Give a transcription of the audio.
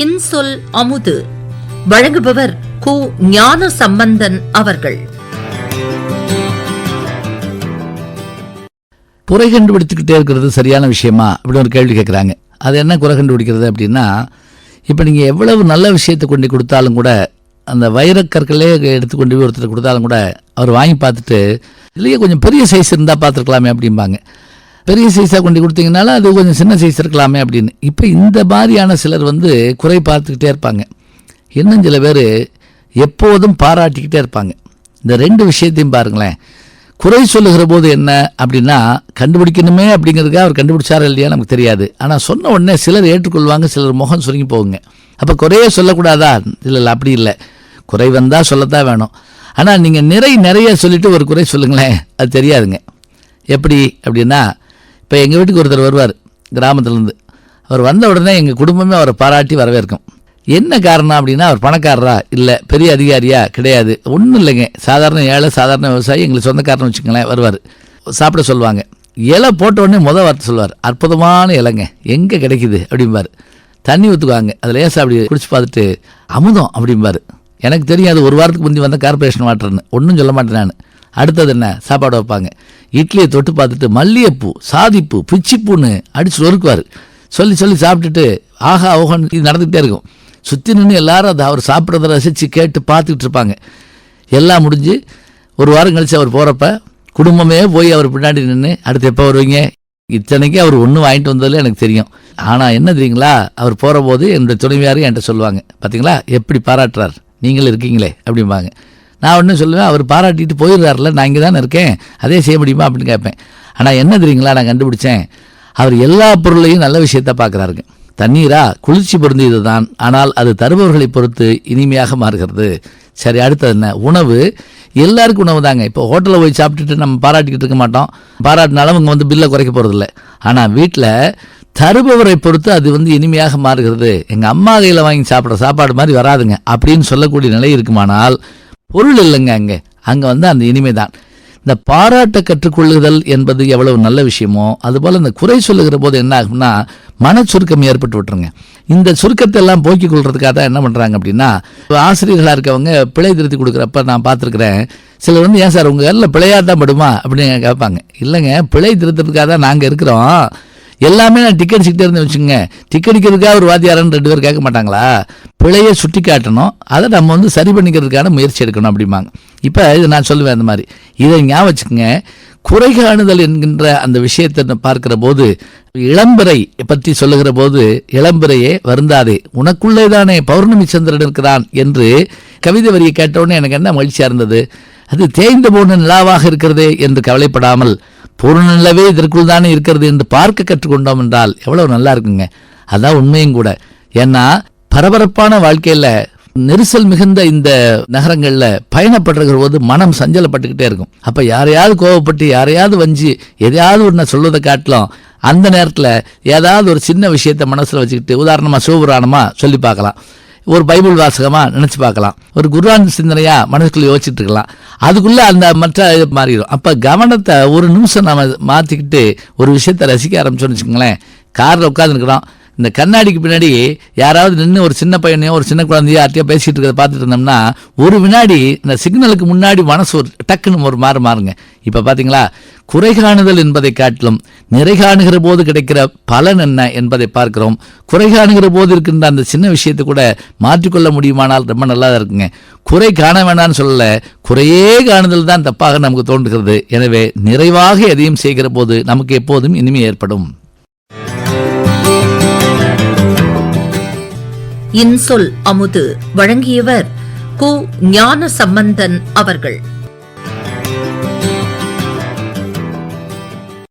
இன்சொல் அமுது. வழங்குபவர் கு ஞான சம்பந்தன் அவர்கள். குறை கண்டுபிடித்துக்கிட்டே இருக்கிறது சரியான விஷயமா? அப்படின்னு ஒரு கேள்வி கேட்குறாங்க அது என்ன குறை கண்டுபிடிக்கிறது அப்படின்னா இப்போ நீங்கள் எவ்வளவு நல்ல விஷயத்தை கொண்டு கொடுத்தாலும் கூட அந்த வைரக்கற்களே எடுத்து கொண்டு போய் ஒருத்தர் கொடுத்தாலும் கூட அவர் வாங்கி பார்த்துட்டு இல்லையே கொஞ்சம் பெரிய சைஸ் இருந்தால் பார்த்துருக்கலாமே அப்படிம்பாங்க. பெரிய சைஸாக கொண்டு கொடுத்தீங்கனால அது கொஞ்சம் சின்ன சைஸ் இருக்கலாமே அப்படின்னு. இப்போ இந்த மாதிரியான சிலர் வந்து குறை பார்த்துக்கிட்டே இருப்பாங்க. இன்னும் சில பேர் எப்போதும் பாராட்டிக்கிட்டே இருப்பாங்க. இந்த ரெண்டு விஷயத்தையும் பாருங்களேன். குறை சொல்லுகிற போது என்ன அப்படின்னா கண்டுபிடிக்கணுமே அப்படிங்கிறதுக்காக அவர் கண்டுபிடிச்சாரா இல்லையா நமக்கு தெரியாது. ஆனால் சொன்ன உடனே சிலர் ஏற்றுக்கொள்வாங்க சிலர் முகம் சுருங்கி போகுங்க. அப்போ குறையே சொல்லக்கூடாதா? இல்லை இல்லை அப்படி இல்லை. குறை வந்தால் சொல்லத்தான் வேணும். ஆனால் நீங்கள் நிறை நிறைய சொல்லிவிட்டு ஒரு குறை சொல்லுங்களேன். அது தெரியாதுங்க. எப்படி அப்படின்னா இப்போ எங்கள் வீட்டுக்கு ஒருத்தர் வருவார் கிராமத்துலேருந்து. அவர் வந்த உடனே எங்கள் குடும்பமே அவரை பாராட்டி வரவேற்கும். என்ன காரணம் அப்படின்னா அவர் பணக்காரரா? இல்லை பெரிய அதிகாரியா? கிடையாது. ஒன்றும் இல்லைங்க. சாதாரண ஏழை சாதாரண விவசாயி எங்களுக்கு சொந்தக்காரன்னு வச்சுக்கங்களேன் வருவார். சாப்பிட சொல்லுவாங்க. இலை போட்ட உடனே முத வார்த்தை சொல்லுவார். அற்புதமான இலைங்க. எங்கே கிடைக்குது? அப்படிம்பார். தண்ணி ஊற்றுவாங்க அதில் ஏசா அப்படி குடிச்சு பார்த்துட்டு அமுதம் அப்படிம்பார். எனக்கு தெரியும் அது ஒரு வாரத்துக்கு முந்தி வந்த கார்பரேஷன் வாட்டர்னு ஒன்றும் சொல்ல மாட்டேன் நான். அடுத்தது என்ன? சாப்பாடு வைப்பாங்க. இட்லியை தொட்டு பார்த்துட்டு மல்லிகைப்பூ சாதிப்பூ பிச்சிப்பூன்னு அடிச்சு நொறுக்குவார். சொல்லி சொல்லி சாப்பிட்டுட்டு ஆஹா ஓஹன் இது நடந்துக்கிட்டே இருக்கும். சுற்றி நின்று எல்லாரும் அதை அவர் சாப்பிட்றத ரசித்து கேட்டு பார்த்துக்கிட்டு இருப்பாங்க. எல்லாம் முடிஞ்சு ஒரு வாரம் கழித்து அவர் போகிறப்ப குடும்பமே போய் அவர் பின்னாடி நின்று அடுத்து எப்போ வருவீங்க? இத்தனைக்கு அவர் ஒன்று வாங்கிட்டு வந்ததில் எனக்கு தெரியும். ஆனால் என்ன தெரியுங்களா? அவர் போகிற போது என்னுடைய துணைவியாரும் என்கிட்ட சொல்லுவாங்க. பார்த்தீங்களா எப்படி பாராட்டுறார்? நீங்கள் இருக்கீங்களே அப்படிம்பாங்க. நான் ஒன்றும் சொல்லுவேன் அவர் பாராட்டிட்டு போயிடுறாருல நான் இங்கே தானே இருக்கேன் அதே செய்ய முடியுமா அப்படின்னு கேட்பேன். ஆனால் என்ன தெரியுங்களா நான் கண்டுபிடிச்சேன். அவர் எல்லா பொருளையும் நல்ல விஷயத்த பார்க்குறாருங்க. தண்ணீரா குளிர்ச்சி பொருந்தியது தான் ஆனால் அது தருபவர்களை பொறுத்து இனிமையாக மாறுகிறது. சரி அடுத்தது என்ன? உணவு. எல்லாருக்கும் உணவு தாங்க. இப்போ ஹோட்டலில் போய் சாப்பிட்டுட்டு நம்ம பாராட்டிக்கிட்டு இருக்க மாட்டோம். பாராட்டினாலும் அவங்க வந்து பில்லை குறைக்க போகிறதில்ல ஆனால் வீட்டில் தருபவரை பொறுத்து அது வந்து இனிமையாக மாறுகிறது. எங்கள் அம்மா கையில் வாங்கி சாப்பிட்ற சாப்பாடு மாதிரி வராதுங்க. அப்படின்னு சொல்லக்கூடிய நிலை இருக்குமானால் பொருள் இல்லைங்க அங்கே. அங்கே வந்து அந்த இனிமை தான் இந்த பாராட்ட கற்றுக்கொள்ளுதல் என்பது எவ்வளவு நல்ல விஷயமோ அதுபோல் இந்த குறை சொல்லுகிற போது என்ன ஆகும்னா மன சுருக்கம் ஏற்பட்டு விட்டுருங்க. இந்த சுருக்கத்தை எல்லாம் போக்கிக் கொள்றதுக்காக தான் என்ன பண்ணுறாங்க அப்படின்னா ஆசிரியர்களாக இருக்கவங்க பிழை திருத்தி கொடுக்குறப்ப நான் பார்த்துருக்குறேன் சிலர் வந்து ஏன் சார் உங்கள் எல்லாம் பிழையாக தான் படுமா? அப்படின்னு கேட்பாங்க. இல்லைங்க பிழை திருத்துறதுக்காக தான் நாங்கள் இருக்கிறோம். எல்லாமே நான் டிக்கெட் அடிச்சுக்கிட்டே இருந்து வச்சுங்க டிக்கெட் அடிக்கிறதுக்காக ஒரு வாத்தியாரன்னு ரெண்டு பேர் கேட்க மாட்டாங்களா பிழையை சுட்டி காட்டணும் அதை நம்ம வந்து சரி பண்ணிக்கிறதுக்கான முயற்சி எடுக்கணும் அப்படிம்பாங்க. இப்போ இது நான் சொல்லுவேன் அந்த மாதிரி. இதை ஞாபகம் வச்சுக்கோங்க. குறை காணுதல் என்கின்ற அந்த விஷயத்தை பார்க்கிற போது இளம்பிறை பற்றி சொல்லுகிற போது இளம்பிறையே வருந்தாதே. உனக்குள்ளே தானே பௌர்ணமி சந்திரன் இருக்கிறான் என்று கவிதை வரியை கேட்டவுடனே எனக்கு என்ன மகிழ்ச்சியாக இருந்தது? அது தேய்ந்து போன நிலாவாக இருக்கிறதே என்று கவலைப்படாமல் பூர்ண நிலவே இதற்குள் தானே இருக்கிறது என்று பார்க்க கற்றுக்கொண்டோம் என்றால் எவ்வளவு நல்லா இருக்குங்க. அதான் உண்மையும் கூட. ஏன்னா பரபரப்பான வாழ்க்கையில நெரிசல் மிகுந்த இந்த நகரங்களில் பயணப்படுற போது மனம் சஞ்சலப்பட்டுக்கிட்டே இருக்கும். அப்ப யாரையாவது கோவப்பட்டு யாரையாவது வஞ்சி எதையாவது ஒன்று சொல்வதை காட்டிலும் அந்த நேரத்தில் ஏதாவது ஒரு சின்ன விஷயத்தை மனசில் வச்சுக்கிட்டு உதாரணமாக சிவபுராணமாக சொல்லி பார்க்கலாம். ஒரு பைபிள் வாசகமாக நினச்சி பார்க்கலாம். ஒரு குருவான் சிந்தனையாக மனசுக்குள்ளே யோசிச்சுட்டு இருக்கலாம். அதுக்குள்ளே அந்த மற்ற இது மாறிடும். அப்போ கவனத்தை ஒரு நிமிஷம் நம்ம மாற்றிக்கிட்டு ஒரு விஷயத்தை ரசிக்க ஆரம்பிச்சோன்னு வச்சுக்கோங்களேன் காரில் உட்காந்துருக்கிறோம் இந்த கண்ணாடிக்கு பின்னாடி யாராவது நின்று ஒரு சின்ன பையனையோ ஒரு சின்ன குழந்தையோ யார்ட்டையோ பேசிகிட்டு இருக்கிறத பார்த்துட்டு இருந்தோம்னா ஒரு வினாடி இந்த சிக்னலுக்கு முன்னாடி மனசு ஒரு டக்குன்னு ஒரு மாறு மாறுங்க. இப்போ பார்த்தீங்களா குறை காணுதல் என்பதை காட்டிலும் நிறை காணுகிற போது கிடைக்கிற பலன் என்ன என்பதை பார்க்கிறோம். குறை காணுகிற போது இருக்கின்ற அந்த சின்ன விஷயத்தை கூட மாற்றிக்கொள்ள முடியுமானால் ரொம்ப நல்லா தான் இருக்குங்க. குறை காண வேண்டாம்னு சொல்லல குறையே காணுதல் தான் தப்பாக நமக்கு தோன்றுகிறது. எனவே நிறைவாக எதையும் செய்கிற போது நமக்கு எப்போதும் இனிமை ஏற்படும். இன்சொல் அமுது வழங்கியவர் கு ஞான சம்பந்தன் அவர்கள்.